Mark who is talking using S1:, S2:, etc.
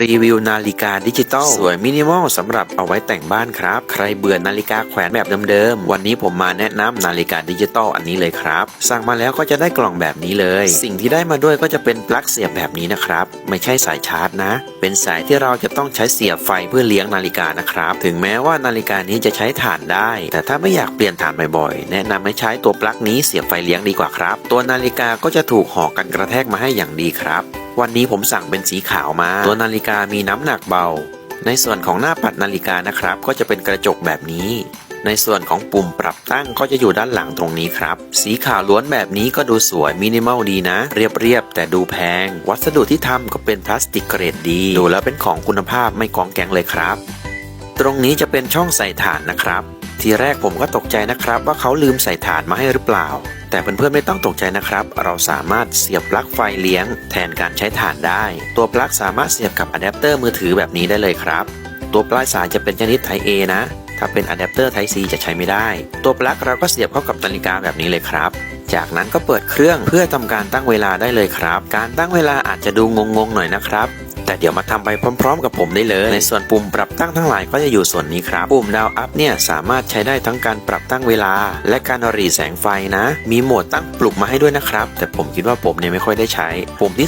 S1: รีวิวนาฬิกาดิจิตอลสวยมินิมอลสำหรับเอาไว้แต่งบ้านครับ ใครเบื่อนาฬิกาแขวนแบบเดิมๆ วันนี้ผมมาแนะนำนาฬิกาดิจิตอลอันนี้เลยครับ สั่งมาแล้วก็จะได้กล่องแบบนี้เลย สิ่งที่ได้มาด้วยก็จะเป็นปลั๊กเสียบแบบนี้นะครับ ไม่ใช่สายชาร์จนะ เป็นสายที่เราจะต้องใช้เสียบไฟเพื่อเลี้ยงนาฬิกานะครับ ถึงแม้ว่านาฬิกานี้จะใช้ถ่านได้ แต่ถ้าไม่อยากเปลี่ยนถ่านบ่อยๆ แนะนำให้ใช้ตัวปลั๊กนี้เสียบไฟเลี้ยงดีกว่าครับ ตัวนาฬิกาก็จะถูกห่อกันกระแทกมาให้อย่างดีครับ วันนี้ผมสั่งเป็นสีขาวมา ตัวนาฬิกามีน้ำหนักเบา ในส่วนของหน้าปัดนาฬิกานะครับ ก็จะเป็นกระจกแบบนี้ ในส่วนของปุ่มปรับตั้งก็จะอยู่ด้านหลังตรงนี้ครับ สีขาวล้วนแบบนี้ก็ดูสวยมินิมอลดีนะ เรียบๆแต่ดูแพง วัสดุที่ทำก็เป็นพลาสติกเกรดดี ดูแล้วเป็นของคุณภาพไม่กองแกงเลยครับ ตรงนี้จะเป็นช่องใส่ถ่านนะครับ ทีแรกผมก็ตกใจนะครับ ว่าเขาลืมใส่ถ่านมาให้หรือเปล่า แต่เพื่อนๆไม่ต้องตกใจนะครับ เราสามารถเสียบปลั๊กไฟเลี้ยง แทนการใช้ถ่านได้ ตัวปลั๊กสามารถเสียบกับอะแดปเตอร์มือถือแบบนี้ได้เลยครับ ตัวปลายสายจะเป็นชนิด Type A นะ ถ้าเป็นอะแดปเตอร์ Type C จะใช้ไม่ได้ ตัวปลั๊กเราก็เสียบเข้ากับนาฬิกาแบบนี้เลยครับจากนั้นก็เปิดเครื่องเพื่อทำการตั้งเวลาได้เลยครับ การตั้งเวลาอาจจะดูงงๆหน่อยนะครับ แต่เดี๋ยวมาทำไปพร้อมๆ กับผมได้เลย ในส่วนปุ่มปรับตั้งทั้งหลายก็จะอยู่ส่วนนี้ครับ ปุ่มดาวอัพเนี่ยสามารถใช้ได้ทั้งการปรับตั้งเวลา และการรีแสงไฟนะ มีโหมดตั้งปลุกมาให้ด้วยนะครับ แต่ผมคิดว่าผมเนี่ยไม่ค่อยได้ใช้ ปุ่มที่